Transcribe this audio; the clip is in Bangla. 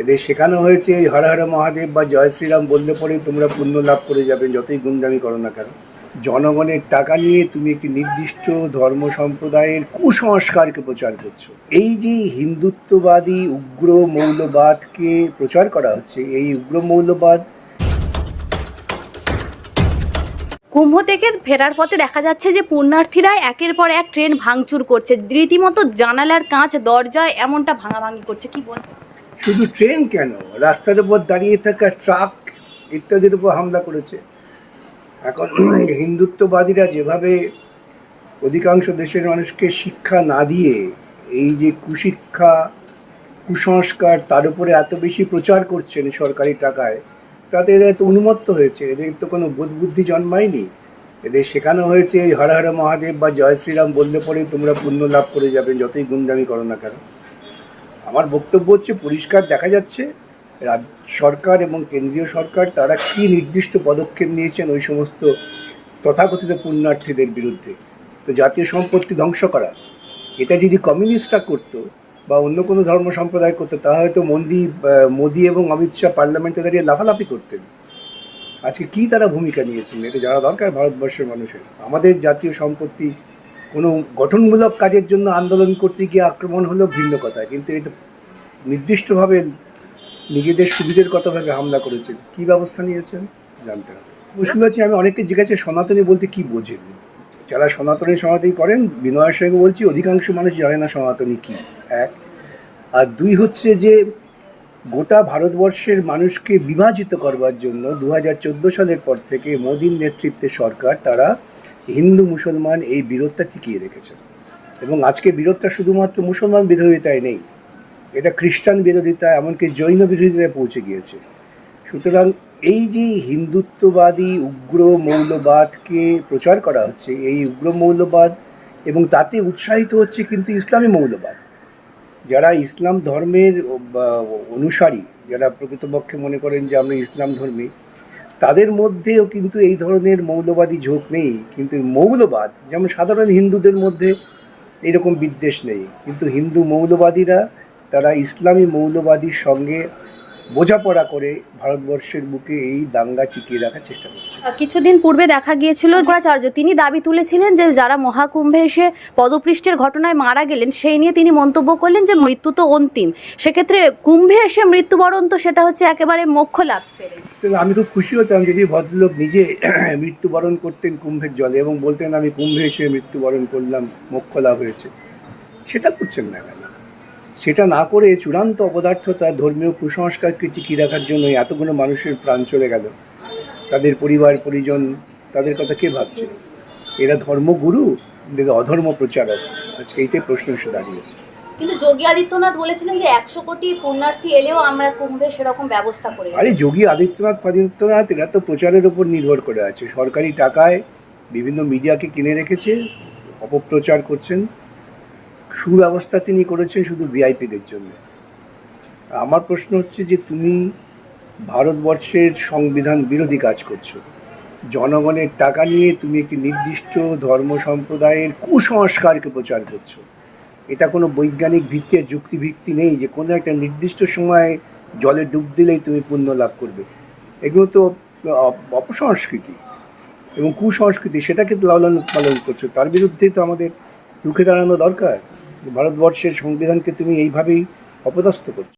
এদের শেখানো হয়েছে, এই হর হর মহাদেব বা জয় শ্রীরাম বললে পরেই তোমরা পুণ্য লাভ করে যাবে, যতই গুন্ডামি করো না কেন। জনগণের টাকা নিয়ে তুমি একটি নির্দিষ্ট ধর্ম সম্প্রদায়ের কুসংস্কারকে প্রচার করছ। এই যে হিন্দুত্ববাদী উগ্র মৌলবাদকে প্রচার করা হচ্ছে, এই উগ্র মৌলবাদ কুম্ভ থেকে ফেরার পথে দেখা যাচ্ছে যে পুণ্যার্থীরা একের পর এক ট্রেন ভাঙচুর করছে। রীতিমতো জানালার কাঁচ, দরজায় এমনটা ভাঙাভাঙি করছে। কি বল শুধু ট্রেন কেন? রাস্তার উপর দাঁড়িয়ে থাকা ট্রাক ইত্যাদির উপর হামলা করেছে। এখন হিন্দুত্ববাদীরা যেভাবে অধিকাংশ দেশের মানুষকে শিক্ষা না দিয়ে এই যে কুশিক্ষা, কুসংস্কার, তার উপরে এত বেশি প্রচার করছেন সরকারি টাকায়, তাতে এদের তো উন্মত্ত হয়েছে। এদের তো কোনো বোধ বুদ্ধি জন্মায়নি। এদের শেখানো হয়েছে, এই হর হর মহাদেব বা জয় শ্রীরাম বললে পরেই তোমরা পুণ্য লাভ করে যাবে, যতই গুন্ডামি করো না কেন। আমার বক্তব্য হচ্ছে পরিষ্কার দেখা যাচ্ছে রাজ্য সরকার এবং কেন্দ্রীয় সরকার তারা কি নির্দিষ্ট পদক্ষেপ নিয়েছেন ওই সমস্ত তথাকথিত পুণ্যার্থীদের বিরুদ্ধে? তো জাতীয় সম্পত্তি ধ্বংস করা, এটা যদি কমিউনিস্টরা করতো বা অন্য কোনো ধর্ম সম্প্রদায় করতো তা হয়তো মন্দি মোদি এবং অমিত শাহ পার্লামেন্টে দাঁড়িয়ে লাফালাফি করতেন। আজকে কি তারা ভূমিকা নিয়েছেন, এটা জানা দরকার ভারতবর্ষের মানুষের? আমাদের জাতীয় সম্পত্তি কোনো গঠনমূলক কাজের জন্য আন্দোলন করতে গিয়ে আক্রমণ হলো ভিন্ন কথা। কিন্তু এটা নির্দিষ্টভাবে নিজেদের সুবিধের কথা ভেবে হামলা করেছেন। কি ব্যবস্থা নিয়েছেন? জানতে হবে। মুশকিল হচ্ছে, আমি অনেককে জিজ্ঞাসা, সনাতনী বলতে কি বোঝেন? যারা সনাতনী সনাতনী করেন বিনয়ের সঙ্গে বলছি, অধিকাংশ মানুষ জানে না সনাতনী কী। এক। আর দুই হচ্ছে যে, গোটা ভারতবর্ষের মানুষকে বিভাজিত করবার জন্য দু হাজার চোদ্দ সালের পর থেকে মোদীর নেতৃত্বে সরকার, তারা হিন্দু মুসলমান এই বিরোধটা টিকিয়ে রেখেছে। এবং আজকে বিরোধটা শুধুমাত্র মুসলমান বিরোধিতায় নেই, এটা খ্রিস্টান বিরোধিতা, এমনকি জৈন বিরোধিতায় পৌঁছে গিয়েছে। সুতরাং এই যে হিন্দুত্ববাদী, উগ্র মৌলবাদকে প্রচার করা হচ্ছে, এই উগ্র মৌলবাদ এবং তাতে উৎসাহিত হচ্ছে কিন্তু ইসলামী মৌলবাদ। যারা ইসলাম ধর্মের অনুসারী, যারা প্রকৃতপক্ষে মনে করেন যে আমরা ইসলাম ধর্মী তাদের মধ্যেও কিন্তু এই ধরনের মৌলবাদী ঝোঁক নেই। কিন্তু মৌলবাদ, যেমন সাধারণ হিন্দুদের মধ্যে এরকম বিদ্বেষ নেই। কিন্তু হিন্দু মৌলবাদীরা, তারা ইসলামী মৌলবাদীর সঙ্গে বোঝাপড়া করে ভারতবর্ষের বুকে এই দাঙ্গা টিকিয়ে রাখার চেষ্টা করছে। কিছুদিন পূর্বে দেখা গিয়েছিল শঙ্করাচার্য তিনি দাবি তুলেছিলেন যে যারা মহাকুম্ভে এসে পদপৃষ্ঠের ঘটনায় মারা গেলেন সেই নিয়ে তিনি মন্তব্য করলেন যে মৃত্যু তো অন্তিম। সেক্ষেত্রে কুম্ভে এসে মৃত্যুবরণ তো সেটা হচ্ছে একেবারে মোক্ষ লাভ আমি খুব খুশি হতাম যদি ভদ্রলোক নিজে মৃত্যুবরণ করতেন কুম্ভের জলে এবং বলতেন আমি কুম্ভে এসে মৃত্যুবরণ করলাম মোক্ষ লাভ হয়েছে। সেটা করছেন না কেন? সেটা না করে চূড়ান্ত অপদার্থতা ধর্মীয় কুসংস্কারকে টিকিয়ে রাখার জন্য এতগুলো মানুষের প্রাণ চলে গেল। তাদের পরিবার পরিজন তাদের কথা কে ভাবছে? এরা ধর্মগুরু অধর্ম প্রচারক। আজকে এইটাই প্রশ্ন এসে দাঁড়িয়েছে। কিন্তু যোগী আদিত্যনাথ বলেছিলেন যে একশো কোটি পুণ্যার্থী এলেও আমরা কুম্ভে সেরকম ব্যবস্থা করে আরে যোগী আদিত্যনাথ ফাদিত্যনাথ এরা তো প্রচারের উপর নির্ভর করে আছে। সরকারি টাকায় বিভিন্ন মিডিয়াকে কিনে রেখেছে অপপ্রচার করছেন। সুব্যবস্থা তিনি করেছেন শুধু ভিআইপিদের জন্য। আমার প্রশ্ন হচ্ছে যে তুমি ভারতবর্ষের সংবিধান বিরোধী কাজ করছ। জনগণের টাকা নিয়ে তুমি একটি নির্দিষ্ট ধর্ম সম্প্রদায়ের কুসংস্কারকে প্রচার করছ। এটা কোনো বৈজ্ঞানিক ভিত্তি আর যুক্তি নেই যে কোনো একটা নির্দিষ্ট সময়ে জলে ডুব দিলেই তুমি পুণ্য লাভ করবে। এগুলো তো অপসংস্কৃতি এবং কুসংস্কৃতি, সেটাকে লালন পালন করছ। তার বিরুদ্ধেই তো আমাদের রুখে দাঁড়ানো দরকার। ভারতবর্ষের সংবিধানকে তুমি এইভাবেই অপদস্থ করছ।